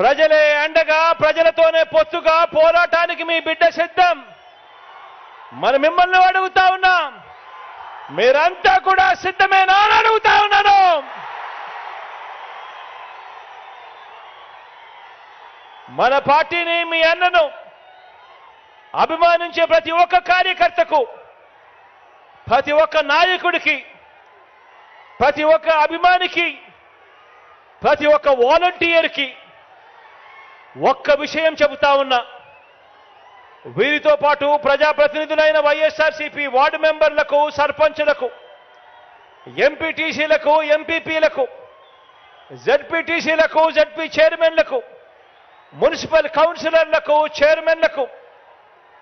ప్రజలే అండగా ప్రజలతోనే పొత్తుగా పోరాటానికి మీ బిడ్డ సిద్ధం. మన మిమ్మల్ని అడుగుతా ఉన్నాం మీరంతా కూడా సిద్ధమేనా అని అడుగుతా ఉన్నాను. మన పార్టీని మీ అన్నను అభిమానించే ప్రతి ఒక్క కార్యకర్తకు ప్రతి ఒక్క నాయకుడికి ప్రతి ఒక్క అభిమానికి ప్రతి ఒక్క వాలంటీర్కి ఒక్క విషయం చెబుతా ఉన్నా. వీరితో పాటు ప్రజాప్రతినిధులైన వైఎస్ఆర్సీపీ వార్డు మెంబర్లకు సర్పంచులకు ఎంపీటీసీలకు ఎంపీపీలకు జడ్పీటీసీలకు జడ్పీ చైర్మన్లకు మున్సిపల్ కౌన్సిలర్లకు చైర్మన్లకు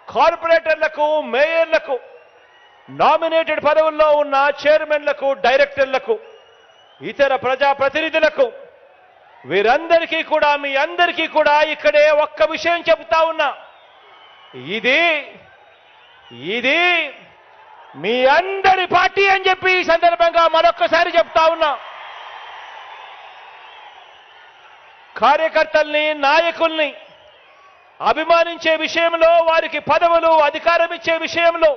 కార్పొరేటర్లకు మేయర్లకు నామినేటెడ్ పదవుల్లో ఉన్న చైర్మన్లకు డైరెక్టర్లకు ఇతర ప్రజాప్రతినిధులకు వీరందరికీ కూడా మీ అందరికీ కూడా ఇక్కడే ఒక్క విషయం చెబుతా ఉన్నా. ఇది ఇది మీ అందరి పార్టీ అని చెప్పి ఈ సందర్భంగా మరొక్కసారి చెప్తా ఉన్నా. కార్యకర్తల్ని నాయకుల్ని అభిమానించే విషయంలో వారికి పదవులు అధికారం ఇచ్చే విషయంలో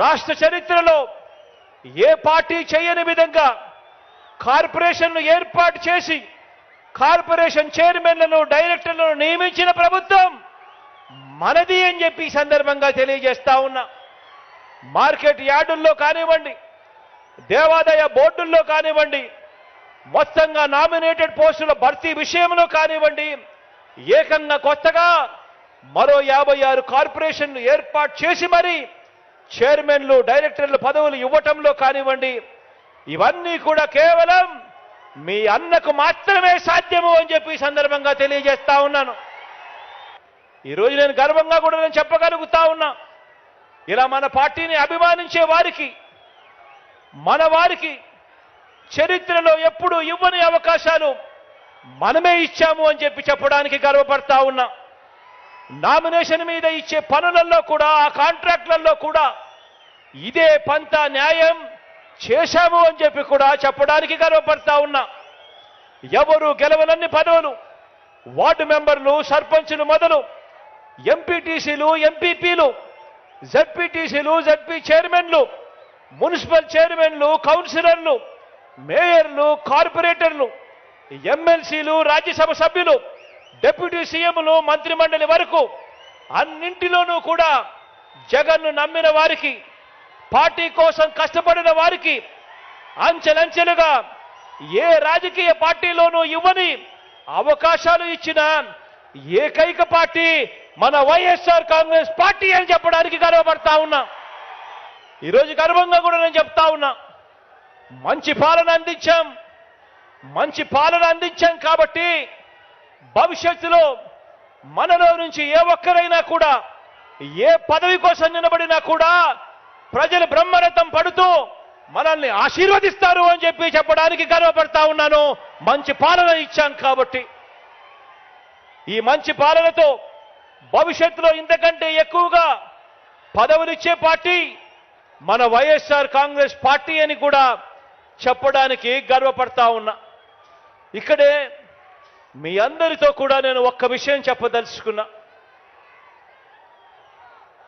రాష్ట్ర చరిత్రలో ఏ పార్టీ చేయని విధంగా కార్పొరేషన్ను ఏర్పాటు చేసి కార్పొరేషన్ చైర్మన్లను డైరెక్టర్లను నియమించిన ప్రభుత్వం మనది అని చెప్పి ఈ సందర్భంగా తెలియజేస్తా ఉన్నా. మార్కెట్ యార్డుల్లో కానివ్వండి దేవాదాయ బోర్డుల్లో కానివ్వండి మొత్తంగా నామినేటెడ్ పోస్టుల భర్తీ విషయంలో కానివ్వండి ఏకంగా కొత్తగా మరో యాభై ఆరు కార్పొరేషన్లు ఏర్పాటు చేసి మరి చైర్మన్లు డైరెక్టర్లు పదవులు ఇవ్వటంలో కానివ్వండి ఇవన్నీ కూడా కేవలం మీ అన్నకు మాత్రమే సాధ్యము అని చెప్పి సందర్భంగా తెలియజేస్తా ఉన్నాను. ఈరోజు నేను గర్వంగా కూడా నేను చెప్పగలుగుతా ఉన్నా. ఇలా మన పార్టీని అభిమానించే వారికి మన వారికి చరిత్రలో ఎప్పుడు ఇవ్వని అవకాశాలు మనమే ఇచ్చాము అని చెప్పి చెప్పడానికి గర్వపడతా ఉన్నా. నామినేషన్ మీద ఇచ్చే పనులలో కూడా ఆ కాంట్రాక్ట్లలో కూడా ఇదే పంత న్యాయం. చేశాము అని చెప్పి కూడా చెప్పడానికి గర్వపడతా ఉన్నా. ఎవరు గెలవనన్ని పదవులు వార్డు మెంబర్లు సర్పంచులు మొదలు ఎంపీటీసీలు ఎంపీపీలు జడ్పీటీసీలు జడ్పీ చైర్మన్లు మున్సిపల్ చైర్మన్లు కౌన్సిలర్లు మేయర్లు కార్పొరేటర్లు ఎమ్మెల్సీలు రాజ్యసభ సభ్యులు డిప్యూటీ సీఎంలు మంత్రిమండలి వరకు అన్నింటిలోనూ కూడా జగన్ను నమ్మిన వారికి పార్టీ కోసం కష్టపడిన వారికి అంచెలంచెలుగా ఏ రాజకీయ పార్టీలోనూ ఇవ్వని అవకాశాలు ఇచ్చిన ఏకైక పార్టీ మన వైఎస్ఆర్ కాంగ్రెస్ పార్టీ అని చెప్పడానికి గర్వపడతా ఉన్నా. ఈరోజు గర్వంగా కూడా నేను చెప్తా ఉన్నా. మంచి పాలన అందించాం. మంచి పాలన అందించాం కాబట్టి భవిష్యత్తులో మనలో నుంచి ఏ ఒక్కరైనా కూడా ఏ పదవి కోసం నిలబడినా కూడా ప్రజలు బ్రహ్మరథం పడుతూ మనల్ని ఆశీర్వదిస్తారు అని చెప్పి చెప్పడానికి గర్వపడతా ఉన్నాను. మంచి పాలన ఇచ్చాం కాబట్టి. ఈ మంచి పాలనతో భవిష్యత్తులో ఇంతకంటే ఎక్కువగా పదవులిచ్చే పార్టీ మన వైఎస్ఆర్ కాంగ్రెస్ పార్టీ అని కూడా చెప్పడానికి గర్వపడతా ఉన్నా. ఇక్కడే మీ అందరితో కూడా నేను ఒక్క విషయం చెప్పదలుచుకున్నా.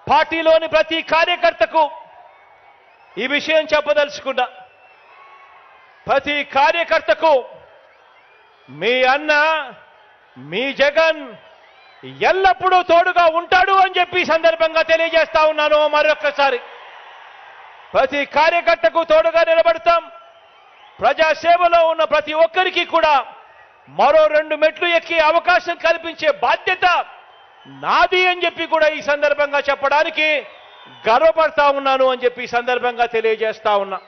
పార్టీలోని ప్రతి కార్యకర్తకు ఈ విషయం చెప్పదలుచుకున్నా. ప్రతి కార్యకర్తకు మీ అన్న మీ జగన్ ఎల్లప్పుడూ తోడుగా ఉంటాడు అని చెప్పి సందర్భంగా తెలియజేస్తా ఉన్నాను మరొక్కసారి. ప్రతి కార్యకర్తకు తోడుగా నిలబడతాం. ప్రజాసేవలో ఉన్న ప్రతి ఒక్కరికి కూడా మరో రెండు మెట్లు ఎక్కి అవకాశం కల్పించే బాధ్యత నాది అని చెప్పి కూడా ఈ సందర్భంగా చెప్పడానికి గర్వపడతా ఉన్నాను అని చెప్పి సందర్భంగా తెలియజేస్తా ఉన్నా.